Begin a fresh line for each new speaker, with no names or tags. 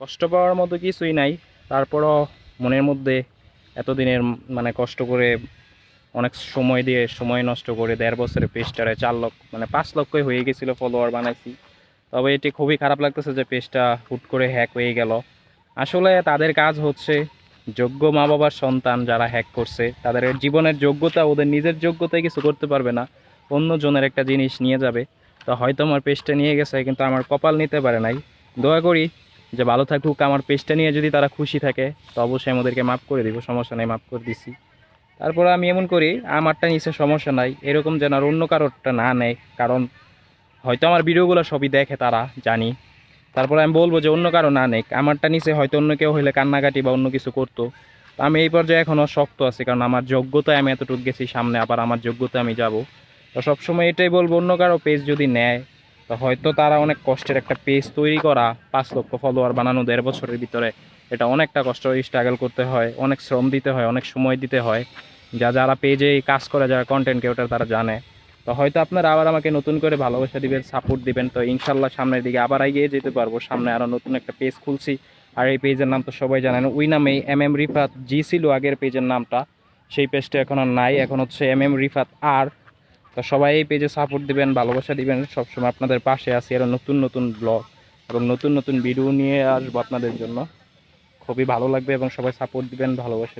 কষ্ট পাওয়ার মতো কিছুই নাই। তারপরও মনের মধ্যে এতদিনের মানে কষ্ট করে অনেক সময় দিয়ে সময় নষ্ট করে দেড় বছরে পেজটারে চার লক্ষ মানে পাঁচ লক্ষই হয়ে গেছিল ফলোয়ার বানাইছি। তবে এটি খুবই খারাপ লাগতেছে যে পেজটা হুট করে হ্যাক হয়ে গেল। আসলে তাদের কাজ হচ্ছে যোগ্য মা বাবার সন্তান যারা হ্যাক করছে, তাদের জীবনের যোগ্যতা ওদের নিজের যোগ্যতায় কিছু করতে পারবে না। অন্য জনের একটা জিনিস নিয়ে যাবে। তো হয়তো আমার পেজটা নিয়ে গেছে, কিন্তু আমার কপাল নিতে পারে নাই। দোয়া করি যে ভালো থাকুক, আমার পেজটা নিয়ে যদি তারা খুশি থাকে, তো অবশ্যই আমাদেরকে মাফ করে দিব, সমস্যা নেই, মাফ করে দিছি। তারপর আমি এমন করি, আমারটা নিচে সমস্যা নাই, এরকম যেন আর অন্য কারোরটা না নেয়, কারণ হয়তো আমার ভিডিওগুলো সবই দেখে তারা, জানি। তারপরে আমি বলব যে অন্য কারও না নেক, আমারটা নিচে হয়তো অন্য কেউ হইলে কান্নাকাটি বা অন্য কিছু করতো। তো আমি এই পর্যায়ে এখনও শক্ত আছি, কারণ আমার যোগ্যতায় আমি এতটুকু গেছি, সামনে আবার আমার যোগ্যতায় আমি যাব। তো সবসময় এটাই বলব, অন্য কারও পেজ যদি নেয় তো হয়তো তারা অনেক কষ্টের একটা পেজ তৈরি করা, পাঁচ লক্ষ ফলোয়ার বানানো দেড় বছরের ভিতরে, এটা অনেকটা কষ্ট স্ট্রাগল করতে হয়, অনেক শ্রম দিতে হয়, অনেক সময় দিতে হয়। যা যারা পেজে কাজ করে, যারা কন্টেন্ট ক্রিয়েটার তারা জানে। তো হয়তো আপনারা আবার আমাকে নতুন করে ভালোবাসা দিবেন সাপোর্ট দিবেন, তো ইনশাল্লাহ সামনের দিকে আবার এগিয়ে যেতে পারব। সামনে আরও নতুন একটা পেজ খুলছি। আর এই পেজের নাম তো সবাই জানেন, ওই নামেই এম এম রিফাত, জি ছিল আগের পেজের নামটা। সেই পেজটা এখন আর নাই, এখন হচ্ছে এম এম রিফাত আর। তো সবাই এই পেজে সাপোর্ট দিবেন, ভালোবাসা দিবেন। সবসময় আপনাদের পাশে আছি আরও নতুন নতুন ব্লগ এবং নতুন নতুন ভিডিও নিয়ে আসব আপনাদের জন্য। খুবই ভালো লাগবে এবং সবাই সাপোর্ট দিবেন, ভালোবাসা